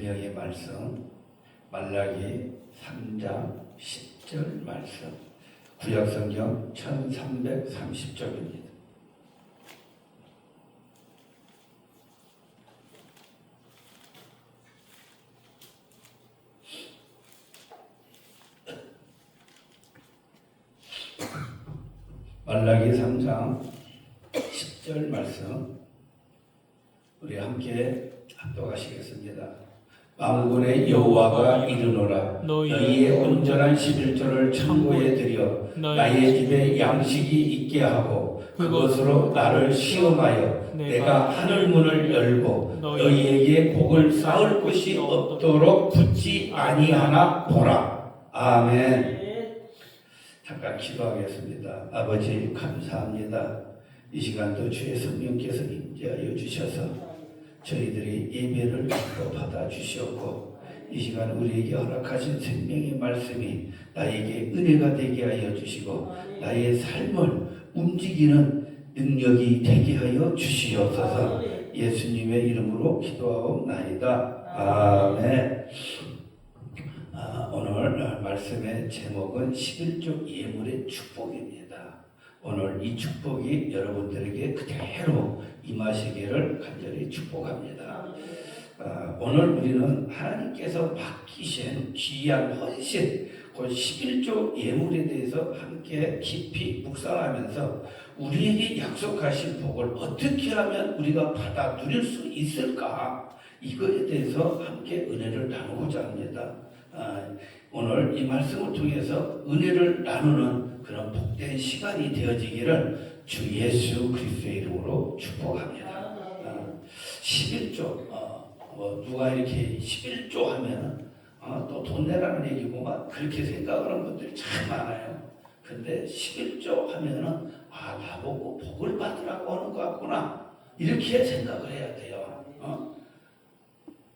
생명의 말씀 말라기 3장 10절 말씀 구약성경 1330쪽입니다. 말라기 3장 10절 말씀 우리 함께 합독하시겠습니다. 만군의 여호와가 이르노라 너희 너희의 온전한 11조를 창고에 들여 너희 나의 집에 양식이 있게 하고 그것으로 나를 시험하여 내가 하늘 문을 열고 너희 너희에게 복을 쌓을 곳이 없도록 붙지 아니하나 보라. 아멘. 잠깐 기도하겠습니다. 아버지 감사합니다. 이 시간도 주의 성령께서 임재하여 주셔서 저희들이 예배를 또 받아 주시옵고 이 시간 우리에게 허락하신 생명의 말씀이 나에게 은혜가 되게 하여 주시고 나의 삶을 움직이는 능력이 되게 하여 주시옵소서 예수님의 이름으로 기도하옵나이다. 아멘. 아, 오늘 말씀의 제목은 11조 예물의 축복입니다. 오늘 이 축복이 여러분들에게 그대로 임하시기를 간절히 축복합니다. 아, 오늘 우리는 하나님께서 맡기신 귀한 헌신, 그 11조 예물에 대해서 함께 깊이 묵상하면서 우리에게 약속하신 복을 어떻게 하면 우리가 받아 누릴 수 있을까? 이거에 대해서 함께 은혜를 나누고자 합니다. 아, 오늘 이 말씀을 통해서 은혜를 나누는 그런 복된 시간이 되어지기를 주 예수 그리스도의 이름으로 축복합니다. 아, 11조 어, 뭐 누가 이렇게 11조 하면 어, 또돈 내라는 얘기구만 그렇게 생각하는 분들이 참 많아요. 근데 11조 하면은 아 나보고 복을 받으라고 하는 것 같구나 이렇게 생각을 해야 돼요. 어?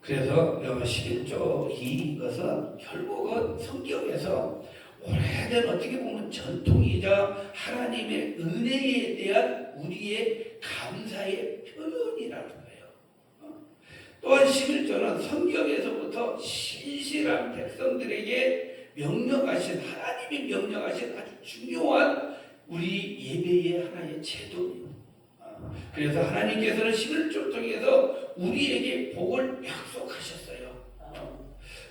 그래서 11조 이것은 결국은 성경에서 오래된 어떻게 보면 전통이자 하나님의 은혜에 대한 우리의 감사의 표현이라는 거예요. 어? 또한 11조는 성경에서부터 신실한 백성들에게 명령하신 하나님이 명령하신 아주 중요한 우리 예배의 하나의 제도입니다. 어? 그래서 하나님께서는 11조 통해서 우리에게 복을 약속하셨어요. 어?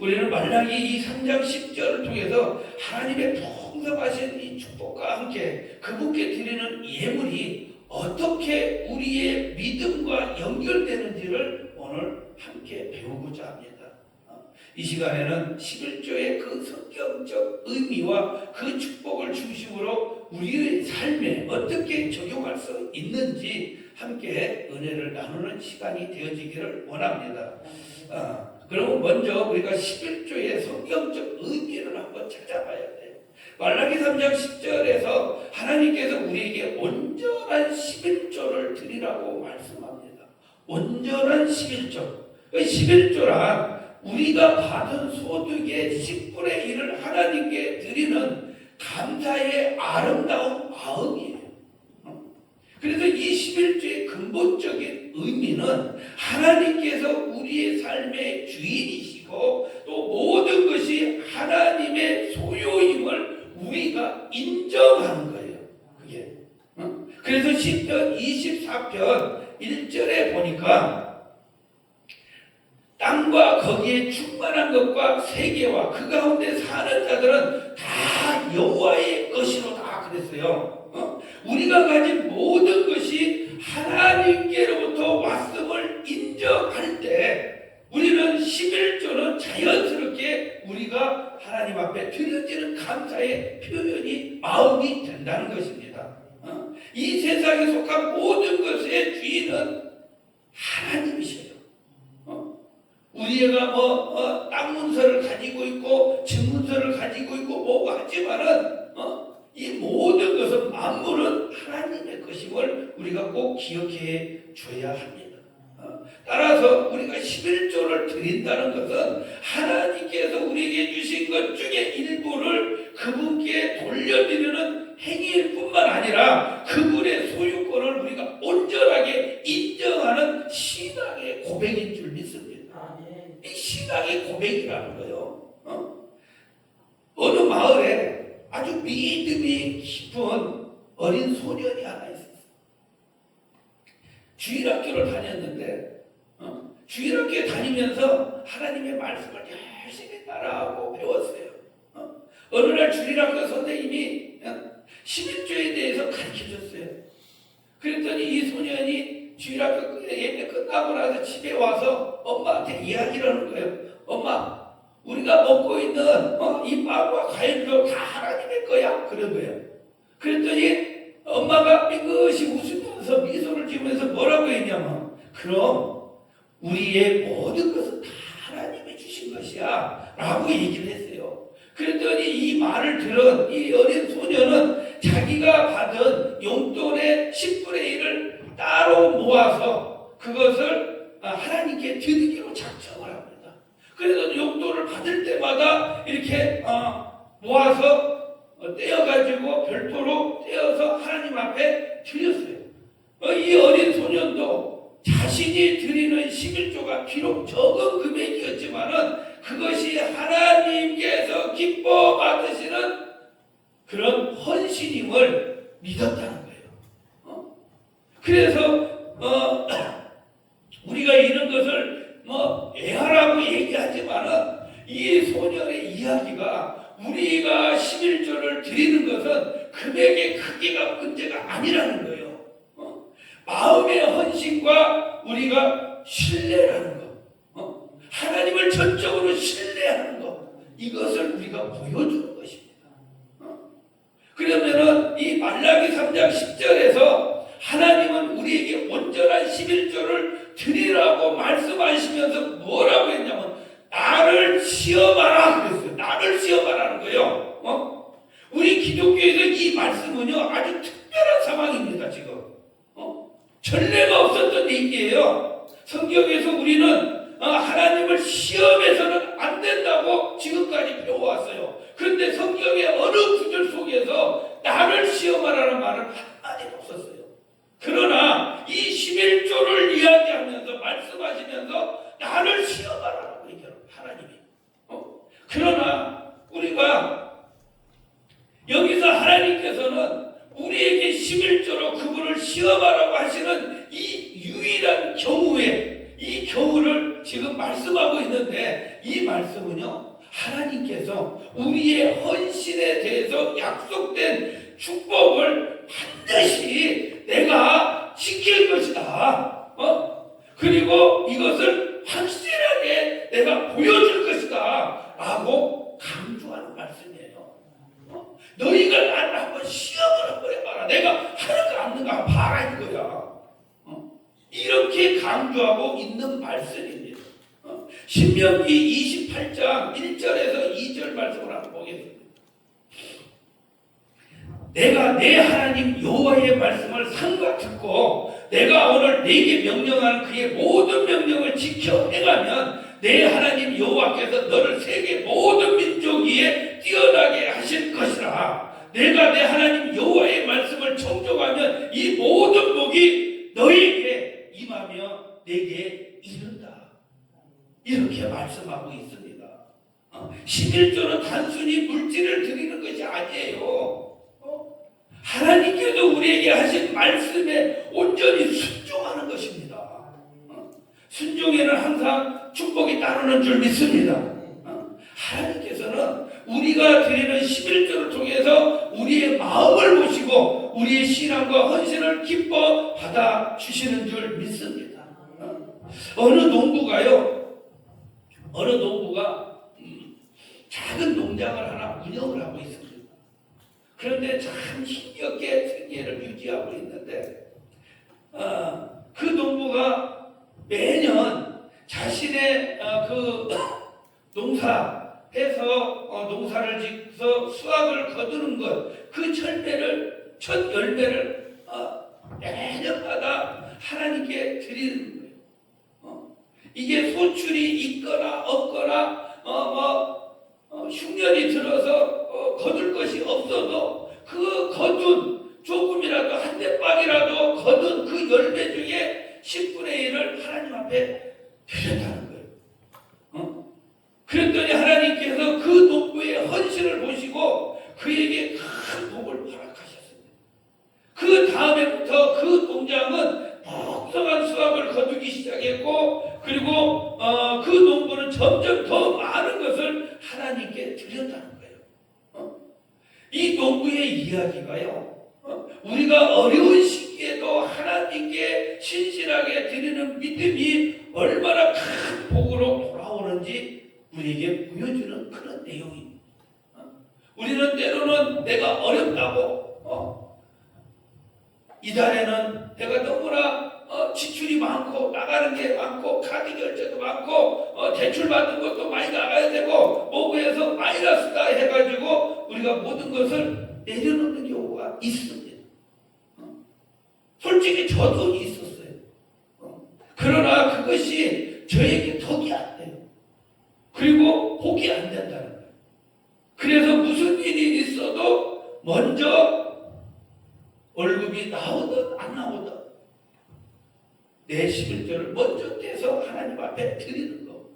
우리는 말라기 이 3장 10절을 통해서 하나님의 풍성하신 이 축복과 함께 그분께 드리는 예물이 어떻게 우리의 믿음과 연결되는지를 오늘 함께 배우고자 합니다. 어? 이 시간에는 11조의 그 성경적 의미와 그 축복을 중심으로 우리의 삶에 어떻게 적용할 수 있는지 함께 은혜를 나누는 시간이 되어지기를 원합니다. 어, 그러면 먼저 우리가 11조의 성경적 의미를 한번 찾아봐야 돼요. 말라기 3장 10절에서 하나님께서 우리에게 온전한 11조를 드리라고 말씀합니다. 온전한 11조. 11조란 우리가 받은 소득의 10분의 1을 하나님께 드리는 감사의 아름다운 마음이에요. 어? 그래서 이 11조의 근본적인 의미는 하나님께서 우리의 삶의 주인이시고 또 모든 것이 하나님의 소유임을 우리가 인정하는 거예요. 그게. 어? 그래서 10편 24편 1절에 보니까 땅과 거기에 충만한 것과 세계와 그 가운데 사는 자들은 다 여호와의 것이로다 그랬어요. 어? 우리가 가진 모든 것이 하나님께로 자연스럽게 우리가 하나님 앞에 드려지는 감사의 표현이 마음이 된다는 것입니다. 어? 이 세상에 속한 모든 것의 주인은 하나님이셔요. 어? 우리가 뭐 어, 땅 문서를 가지고 있고 증문서를 가지고 있고 뭐고 하지만은 어? 이 모든 것은 만물은 하나님의 것임을 우리가 꼭 기억해 줘야 합니다. 어, 따라서 우리가 11조 를 드린다는 것은 하나님께서 우리에게 주신 것 중에 일부를 그분께 돌려드리는 행위일 뿐만 아니라 그분의 소유권을 우리가 온전하게 인정하는 신앙의 고백인 줄 믿습니다. 아멘. 이 신앙의 고백이라는 거요. 어? 어느 마을에 아주 믿음이 깊은 어린 소년이 하나 있었어. 주일학교를 다녔는데 어? 주일학교에 다니면서 하나님의 말씀을 열심히 따라하고 배웠어요. 어? 어느 날 주일학교 선생님이 어? 11조에 대해서 가르쳐줬어요. 그랬더니 이 소년이 주일학교 끝- 예배 끝나고 나서 집에 와서 엄마한테 이야기를 하는 거예요. 엄마, 우리가 먹고 있는 어, 이 빵과 과일도 다 하나님의 거야. 그런 거예요. 그랬더니 엄마가 삐끗이 웃으면서 미소를 지으면서 뭐라고 했냐면 그럼 우리의 모든 것은 다 하나님이 주신 것이야. 라고 얘기를 했어요. 그랬더니 이 말을 들은 이 어린 소년은 자기가 받은 용돈의 10분의 1을 따로 모아서 그것을 아, 하나님께 드리기로 작정을 합니다. 그래서 용돈을 받을 때마다 이렇게 어, 모아서 어, 떼어가지고 별도로 떼어서 하나님 앞에 드렸어요. 어, 이 어린 소년도 자신이 드리는 11조가 비록 적은 금액이었지만은 그것이 하나님께서 기뻐 받으시는 그런 헌신임을 믿었다는 거예요. 어? 그래서 어, 우리가 이런 것을 뭐 애하라고 얘기하지만은 이 소년의 이야기가 우리가 11조를 드리는 것은 금액의 크기가 문제가 아니라는 거예요. 어? 마음의 헌신과 우리가 신뢰라는 것, 어? 하나님을 전적으로 신뢰하는 것, 이것을 우리가 보여주는 것입니다. 어? 그러면은 이 말라기 3장 10절에서 하나님은 우리에게 온전한 11조를 드리라고 말씀하시면서 뭐라고 했냐면 나를 시험하라 그랬어요. 나를 시험하라는 거예요. 어? 우리 기독교에서 이 말씀은요 아주 특별한 상황입니다 지금. 어? 전례가 없었던 얘기예요. 성경에서 우리는 어, 하나님을 시험해서는 안 된다고 지금까지 배워왔어요. 그런데 성경의 어느 구절 속에서 나를 시험하라는 말은 한마디도 없었어요. 그러나 이 11조를 이야기하면서 말씀하시면서 나를 시험하라고 얘기하는 하나님이. 어? 그러나 우리가 여기서 하나님께서는 우리에게 11조로 그분을 시험하라고 하시는 이 유일한 경우에 이 경우를 지금 말씀하고 있는데 이 말씀은요 하나님께서 우리의 헌신에 대해서 약속된 축복을 반드시 내가 지킬 것이다. 어? 그리고 이것을 확실하게 내가 보여줄 것이다. 라고 강조하는 말씀이에요. 어? 너희가 나를 한번 시험을 한번 해봐라. 내가 하는가 없는가 봐라 이거야. 어? 이렇게 강조하고 있는 말씀입니다. 어? 신명기 28장 1절에서 2절 말씀을 한번 보겠습니다. 내가 내 하나님 여호와의 말씀을 상과 듣고 내가 오늘 네게 명령하는 그의 모든 명령을 지켜 행하면 내 하나님 여호와께서 너를 세계 모든 민족 위에 뛰어나게 하실 것이라. 내가 내 하나님 여호와의 말씀을 청종하면 이 모든 복이 너에게 임하며 내게 이른다. 이렇게 말씀하고 있습니다. 어, 11조는 단순히 물질을 드리는 것이 아니에요. 어? 하나님께서 우리에게 하신 말씀에 온전히 순종하는 것입니다. 어? 순종에는 항상 축복이 따르는 줄 믿습니다. 어? 하나님께서는 우리가 드리는 11조를 통해서 우리의 마음을 보시고 우리의 신앙과 헌신을 기뻐 받아 주시는 줄 믿습니다. 어? 어느 농부가요, 어느 농부가 음, 작은 농장을 하나 운영을 하고 있습니다. 그런데 참 힘겹게 생계를 유지하고 있는데 어, 그 농부가 매년 자신의 어, 그 농사해서 어, 농사를 짓서 수확을 거두는 것, 그 철배를 첫 열매를 어, 매년마다 하나님께 드리는 이게 소출이 있거나 없거나 어, 뭐 어, 흉년이 들어서 어, 거둘 것이 없어도 그 거둔 조금이라도 한 대박이라도 거둔 그 열매 중에 10분의 1을 하나님 앞에 드렸다는 거예요. 어? 그랬더니 하나님께서 그 농부의 헌신을 보시고 그에게 큰 복을 허락하셨습니다. 그 다음에부터 그 농장은 풍성한 수확을 거두기 시작했고 그리고 어, 그 농부는 점점 더 많은 것을 하나님께 드렸다는 거예요. 어? 이 농부의 이야기가요. 어? 우리가 어려운 시기에도 하나님께 신실하게 드리는 믿음이 얼마나 큰 복으로 돌아오는지 우리에게 보여주는 그런 내용입니다. 어? 우리는 때로는 내가 어렵다고 어? 이달에는 내가 너무나 어, 지출이 많고 나가는 게 많고 카드 결제도 많고 어, 대출 받는 것도 많이 나가야 되고 뭐구해서 마이너스다 해가지고 우리가 모든 것을 내려놓는 경우가 있습니다. 어? 솔직히 저도 있었어요. 어? 그러나 그것이 저에게 덕이 안 돼요. 그리고 복이 안 된다는 거예요. 그래서 무슨 일이 있어도 먼저 월급이 나오든 안 나오든 내 11조를 먼저 떼서 하나님 앞에 드리는 거.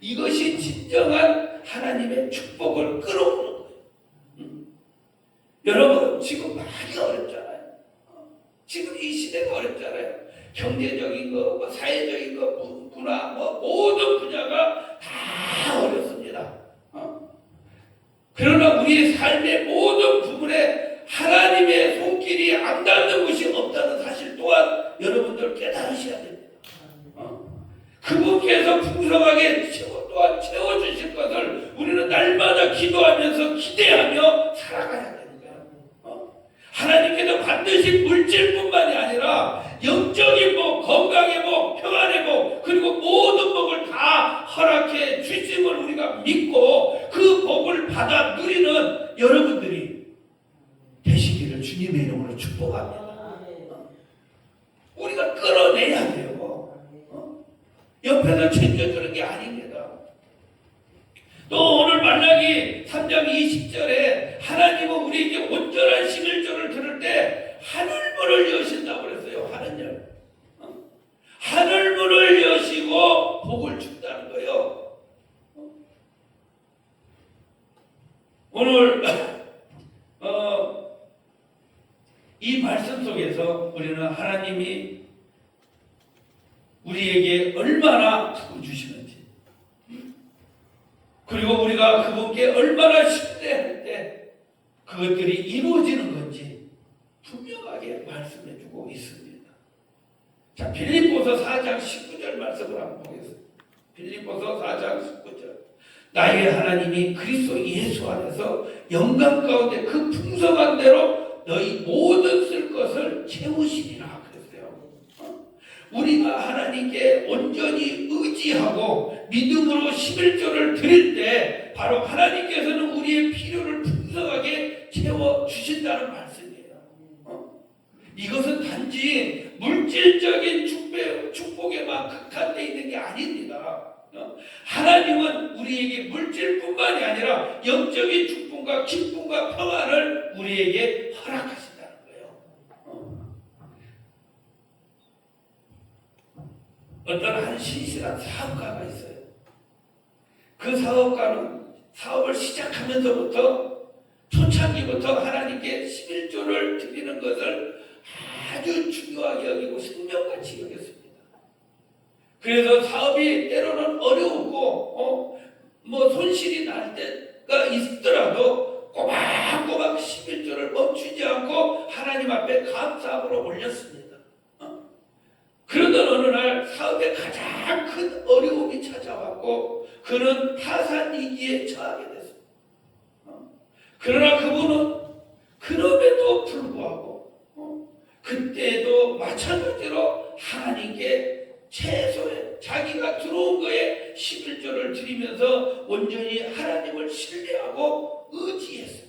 이것이 진정한 하나님의 축복을 끌어오는 거예요. 음. 여러분 지금 많이 어렵잖아요. 어. 지금 이 시대가 어렵잖아요. 경제적인 거, 뭐 사회적인 거, 문- 문화, 뭐 모든 분야가 다 어렵습니다. 어. 그러나 우리의 삶의 모든 부분에 하나님의 손길이 안 닿는 것이 없다는 사실 또한 여러분들 깨달으셔야 됩니다. 어? 그분께서 풍성하게 채워, 또한 채워주실 것을 우리는 날마다 기도하면서 기대하며 살아가야 되는 거야. 어? 하나님께서 반드시 물질뿐만이 아니라 영적인 복, 건강의 복, 평안의 복, 그리고 모든 복을 다 허락해 주심을 우리가 믿고 그 복을 받아 누리는 여러분들이 주님의 이름으로 축복합니다. 우리가 끌어내야 돼요. 어? 옆에서 챙겨주는 게 아닙니다. 또 오늘 말라기 3장 20절에 하나님은 우리에게 온전한 11조를 들을 때 하늘문을 여신다고 그랬어요. 하늘문. 어? 하늘문을 여시고 복을 준다는 거예요. 어? 오늘 어, 이 말씀 속에서 우리는 하나님이 우리에게 얼마나 복을 주시는지 그리고 우리가 그분께 얼마나 신뢰할 때 그것들이 이루어지는 건지 분명하게 말씀해 주고 있습니다. 자, 빌립보서 4장 19절 말씀을 한번 보겠습니다. 빌립보서 4장 19절. 나의 하나님이 그리스도 예수 안에서 영광 가운데 그 풍성한 대로 너희 모든 쓸 것을 채우시리라 그랬어요. 어? 우리가 하나님께 온전히 의지하고 믿음으로 11조를 드릴 때 바로 하나님께서는 우리의 필요를 풍성하게 채워 주신다는 말씀이에요. 어? 이것은 단지 물질적인 축복, 축복에만 극한되어 있는 게 아닙니다. 어? 하나님은 우리에게 물질뿐만이 아니라 영적인 축복과 기쁨과 평안을 우리에게 허락하신다는 거예요. 어? 어떤 한 신실한 사업가가 있어요. 그 사업가는 사업을 시작하면서부터 초창기부터 하나님께 11조를 드리는 것을 아주 중요하게 여기고 생명같이 여겼습니다. 그래서 사업이 때로는 어려웠고 어, 뭐 손실이 날 때가 있더라도 꼬박꼬박 11조를 멈추지 않고 하나님 앞에 감사함으로 올렸습니다. 어? 그러던 어느 날 사업에 가장 큰 어려움이 찾아왔고 그는 타산 위기에 처하게 됐습니다. 어? 그러나 그분은 그럼에도 불구하고 어? 그때도 마찬가지로 하나님께 최소의 자기가 들어온 거에 11조를 드리면서 온전히 하나님을 신뢰하고 의지했습니다.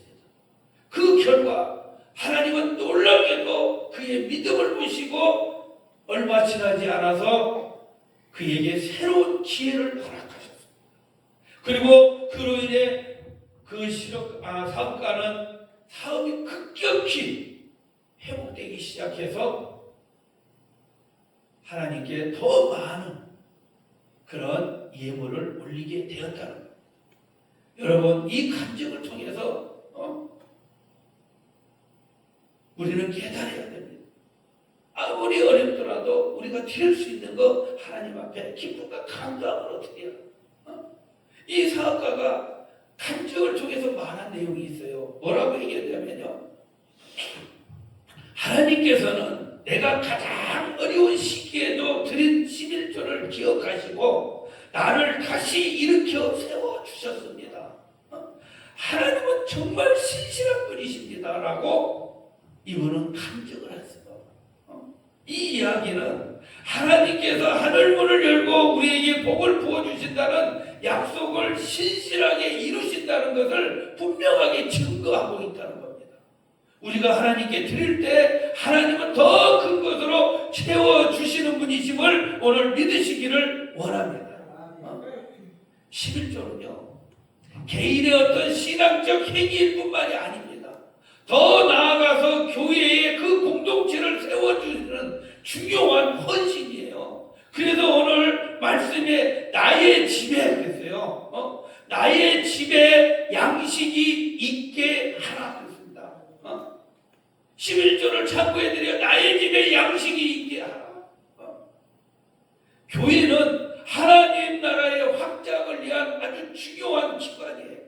그 결과 하나님은 놀랍게도 그의 믿음을 보시고 얼마 지나지 않아서 그에게 새로운 기회를 허락하셨습니다. 그리고 그로 인해 그 실업, 아, 사업가는 사업이 급격히 회복되기 시작해서 하나님께 더 많은 그런 예물을 올리게 되었다는 거예요. 여러분 이 감정을 통해서 어? 우리는 깨달아야 됩니다. 아무리 어렵더라도 우리가 드릴 수 있는 거 하나님 앞에 기쁨과 감사함으로 드려요. 어? 이 사업가가 감정을 통해서 말한 내용이 있어요. 뭐라고 얘기했냐면요. 하나님께서는 내가 가장 어려운 시기에도 드린 11조를 기억하시고 나를 다시 일으켜 세워주셨습니다. 어? 하나님은 정말 신실한 분이십니다. 라고 이분은 감정을 했어요. 어? 이 이야기는 하나님께서 하늘문을 열고 우리에게 복을 부어주신다는 약속을 신실하게 이루신다는 것을 분명하게 증거하고 있다는. 우리가 하나님께 드릴 때 하나님은 더 큰 것으로 채워주시는 분이심을 오늘 믿으시기를 원합니다. 어? 11조는요, 개인의 어떤 신앙적 행위일 뿐만이 아닙니다. 더 나아가서 교회의 그 공동체를 세워주는 중요한 헌신이에요. 그래서 오늘 말씀에 나의 집에 그랬어요. 어? 나의 집에 양식이 그랬습니다. 어? 11조를 참고해드려 나의 집에 양식이 있게 하라. 어? 교회는 하나님 나라의 확장을 위한 아주 중요한 기관이에요.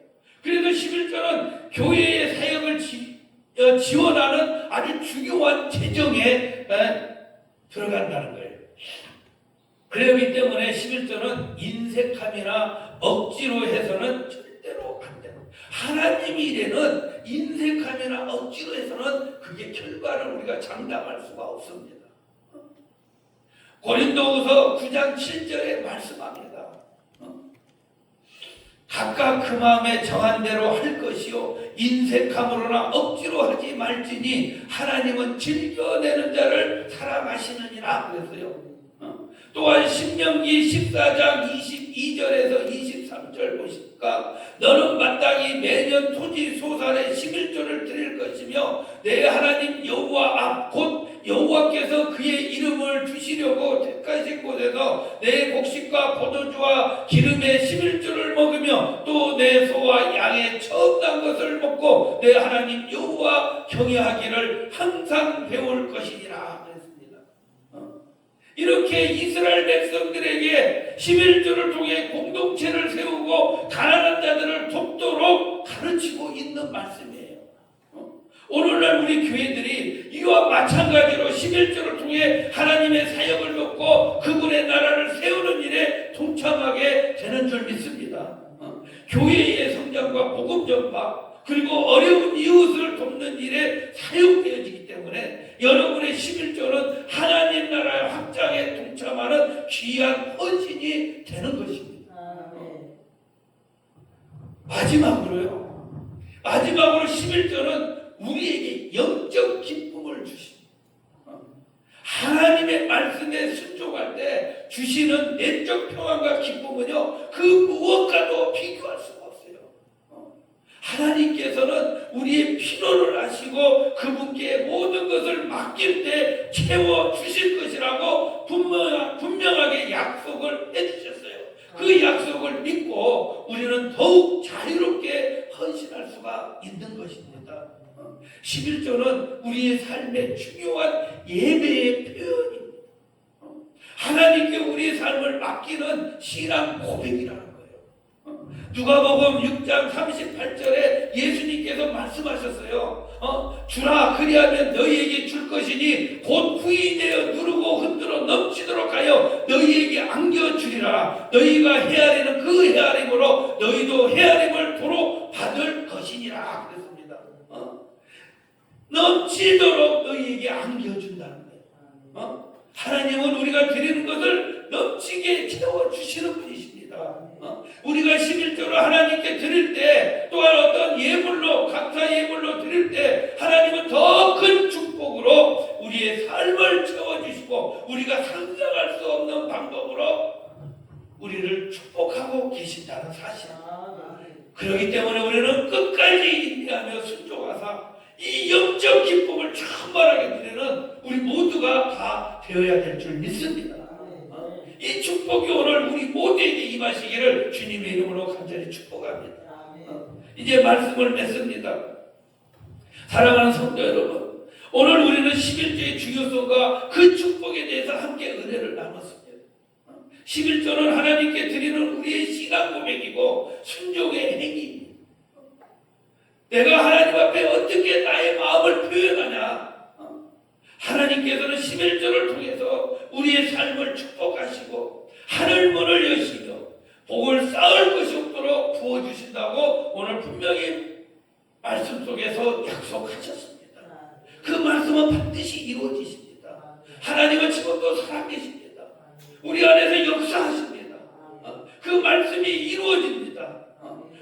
그래서 11조는 교회의 사역을 지, 어, 지원하는 아주 중요한 재정에 에, 들어간다는 거예요. 그렇기 때문에 11조는 인색함이나 억지로 해서는 절대로 안 돼요. 하나님 일에는 인색함이나 억지로 해서는 그게 결과를 우리가 장담할 수가 없습니다. 고린도후서 9장 7절에 말씀합니다. 어? 각각 그 마음에 정한 대로 할 것이요 인색함으로나 억지로 하지 말지니 하나님은 즐겨내는 자를 사랑하시느니라 그랬어요. 어? 또한 신명기 14장 22절에서 23절 보실까 너는 마땅히 매년 토지 소산의 11조를 드릴 것이며 내 하나님 여호와 앞 곧 여호와께서 그의 이름을 주시려고 택하신 곳에서 내 곡식과 포도주와 기름의 11조를 먹으며 또 내 소와 양의 처음 난 것을 먹고 내 하나님 여호와 경외하기를 항상 배울 것이니라? 이렇게 이스라엘 백성들에게 11조를 통해 공동체를 세우고 가난한 자들을 돕도록 가르치고 있는 말씀이에요. 어? 오늘날 우리 교회들이 이와 마찬가지로 11조를 통해 하나님의 사역을 돕고 그분의 나라를 세우는 일에 동참하게 되는 줄 믿습니다. 어? 교회의 성장과 복음 전파 그리고 어려운 이웃을 돕는 일에 사용되어지기 때문에 여러분의 11조는 하나님 나라의 확장에 동참하는 귀한 헌신이 되는 것입니다. 마지막으로요. 마지막으로 11조는 우리에게 영적 기쁨을 주십니다. 어? 하나님의 말씀에 순종할 때 주시는 내적 평안과 기쁨은요, 그 무엇과도 비교할 없어요. 어? 하나님께서는 우리의 필요를 아시고 그분께 모든 것을 맡길 때 채워 주실 것이라고 분명, 분명하게 약속을 해주셨어요. 그 약속을 믿고 우리는 더욱 자유롭게 헌신할 수가 있는 것입니다. 11조는 우리의 삶의 중요한 예배의 표현입니다. 어? 하나님께 우리의 삶을 맡기는 신앙 고백이라는? 누가복음 6장 38절에 예수님께서 말씀하셨어요. 어? 주라 그리하면 너희에게 줄 것이니 곧 후이되어 누르고 흔들어 넘치도록 하여 너희에게 안겨주리라. 너희가 헤아리는 그 헤아림으로 너희도 헤아림을 도로 받을 것이니라 그랬습니다. 어? 넘치도록 너희에게 안겨준다는 거예요. 어? 하나님은 우리가 드리는 것을 넘치게 채워주시는 분이십니다. 어? 우리가 11조를 하나님께 드릴 때 또한 어떤 예물로 감사 예물로 드릴 때 하나님은 더 큰 축복으로 우리의 삶을 채워주시고 우리가 상상할 수 없는 방법으로 우리를 축복하고 계신다는 사실. 그렇기 때문에 우리는 끝까지 인내하며 순종하사 이 영적 기쁨을 충만하게 누리는 우리 모두가 다 되어야 될 줄 믿습니다. 이 축복이 오늘 우리 모두에게 임하시기를 주님의 이름으로 간절히 축복합니다. 이제 말씀을 맺습니다. 사랑하는 성도 여러분, 오늘 우리는 11조의 중요성과 그 축복에 대해서 함께 은혜를 나눴습니다. 11조는 하나님께 드리는 우리의 신앙 고백이고 순종의 행위입니다. 내가 하나님 앞에 어떻게 나의 마음을 표현하냐? 어? 하나님께서는 11조를 통해서 우리의 삶을 축복하시고 하늘 문을 여시며 복을 쌓을 것이 없도록 부어주신다고 오늘 분명히 말씀 속에서 약속하셨습니다. 그 말씀은 반드시 이루어지십니다. 하나님은 지금도 살아계십니다. 우리 안에서 역사하십니다. 어, 그 말씀이 이루어집니다.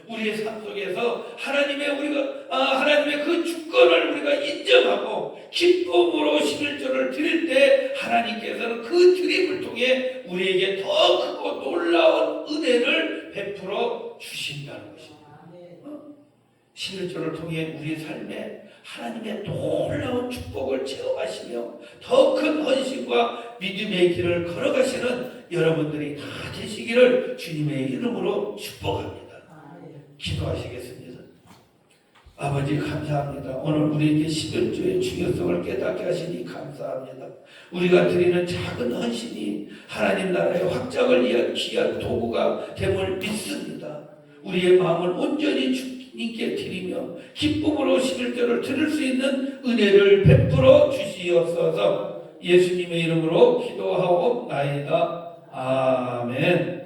어, 우리의 삶 속에서 하나님의 우리가 아, 하나님의 그 주권을 우리가 인정하고 기쁨으로 11조를 드릴 때 하나님께서는 그 드림을 통해 우리에게 더 크고 놀라운 은혜를 베풀어 주신다는 것입니다. 11조를 통해 우리의 삶에 하나님의 놀라운 축복을 체험하시며 더 큰 헌신과 믿음의 길을 걸어가시는 여러분들이 다 되시기를 주님의 이름으로 축복합니다. 기도하시겠습니다. 아버지 감사합니다. 오늘 우리에게 11조의 중요성을 깨닫게 하시니 감사합니다. 우리가 드리는 작은 헌신이 하나님 나라의 확장을 위한 귀한 도구가 됨을 믿습니다. 우리의 마음을 온전히 주님께 드리며 기쁨으로 11조를 드릴 수 있는 은혜를 베풀어 주시옵소서 예수님의 이름으로 기도하옵나이다. 아멘.